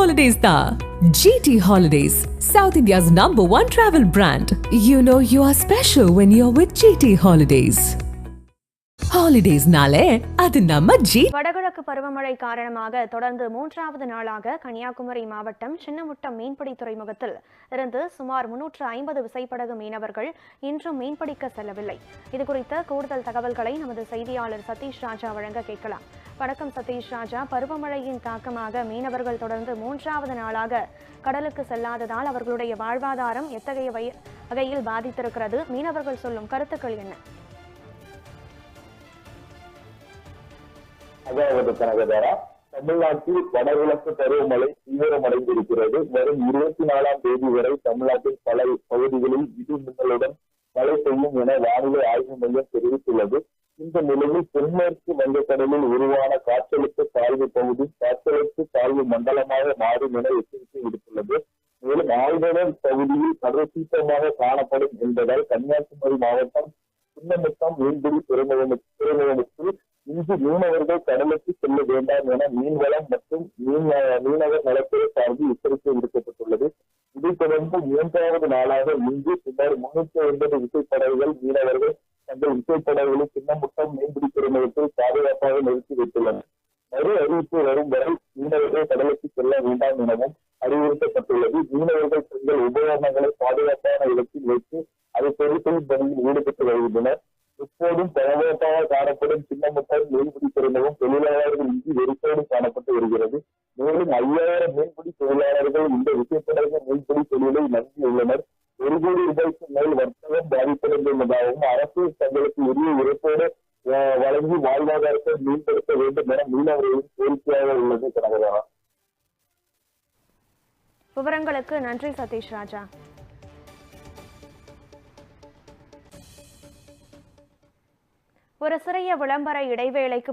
holidays da. GT Holidays, South India's number one travel brand. You know you are special when you're with GT Holidays. Holidays அது நம்ம G வடகிழக்கு பருவமழை காரணமாக தொடர்ந்து மூன்றாவது நாளாக கன்னியாகுமரி மாவட்டம் சின்னமுட்டம் மீன்பிடி துறைமுகத்தில் இருந்து சுமார் முன்னூற்று ஐம்பது விசைப்படகு மீனவர்கள் இன்றும் மீன்பிடிக்க செல்லவில்லை. இது குறித்த கூடுதல் தகவல்களை நமது செய்தியாளர் சதீஷ் ராஜா வழங்க கேட்கலாம். வணக்கம் சதீஷ் ராஜா. பருவமழையின் தாக்கமாக மீனவர்கள் தொடர்ந்து மூன்றாவது நாளாக கடலுக்கு செல்லாததால் அவர்களுடைய வாழ்வாதாரம் எத்தகைய வகை- வகையில் பாதித்திருக்கிறது? மீனவர்கள் சொல்லும் கருத்துக்கள் என்ன? அதாவது கனகதாரா தமிழ்நாட்டில் வடகிழக்கு பருவமழை தீவிரமடைந்திருக்கிறது. வரும் இருபத்தி நாலாம் தேதி வரை தமிழ்நாட்டின் பல பகுதிகளில் இடி மின்னலுடன் மழை பெய்யும் என வானிலை ஆய்வு மையம் தெரிவித்துள்ளது. இந்த நிலையில் தென்மேற்கு வங்கக்கடலில் உருவான காற்றழுத்த தாழ்வு பகுதி காற்றழுத்த தாழ்வு மண்டலமாக மாறும் என எச்சரிக்கை விடுத்துள்ளது. மேலும் ஆழ்கடல் பகுதியில் கடற்சீட்டமாக காணப்படும் என்பதால் கன்னியாகுமரி மாவட்டம் சின்னமுத்தம் மீன்பிடி துறைமுகம் துறைமுகத்தில் இன்று மீனவர்கள் கடலுக்கு செல்ல வேண்டாம் என மீன்வளம் மற்றும் மீன் மீனவர் நலத்துறை சார்பில் எச்சரிக்கை விடுக்கப்பட்டுள்ளது. இதைத் தொடர்ந்து மூன்றாவது நாளாக இன்று சுமார் முன்னூற்றி ஐம்பது விசைப்படகுகள் மீனவர்கள் தங்கள் விசைப்படகுகளை சின்னமுட்டம் மீன்பிடி துறைமுகத்தில் பாதுகாப்பாக நிறுத்தி வைத்துள்ளனர். மறு அறிவிப்பு வரும் வரை மீனவர்கள் கடலுக்கு செல்ல வேண்டாம் எனவும் அறிவுறுத்தப்பட்டுள்ளது. மீனவர்கள் தங்கள் உபகரணங்களை பாதுகாப்பான இடத்தில் வைத்து அதை பொருட்களின் பணியில் ஈடுபட்டு வருகின்றனர். இப்போதும் பரபரப்பாக காணப்படும் சின்ன சின்னமுட்டம் மீன்பிடி துறைமுகம் தொழிலாளர்கள் இன்றி வெறுப்போடு காணப்பட்டு வருகிறது. மேலும் ஐயாயிரம் மீன்பிடி தொழிலாளர்கள் இந்த விசைப்படகு மீன்பிடி தொழிலை நம்பியுள்ளனர் ஒரு கோடி ரூபாய்க்கு மேல் வர்த்தகம் பாதிப்படைந்துள்ளதாகவும் அரசு தங்களுக்கு உரிய இறப்போடு வழங்கி வாழ்வாதாரத்தை மேம்படுத்த வேண்டும் என மீனவர்களின் கோரிக்கையாக உள்ளது. கனகதாரா விவரங்களுக்கு நன்றி சதீஷ் ராஜா. ஒரு சிறிய விளம்பர இடைவேளைக்கு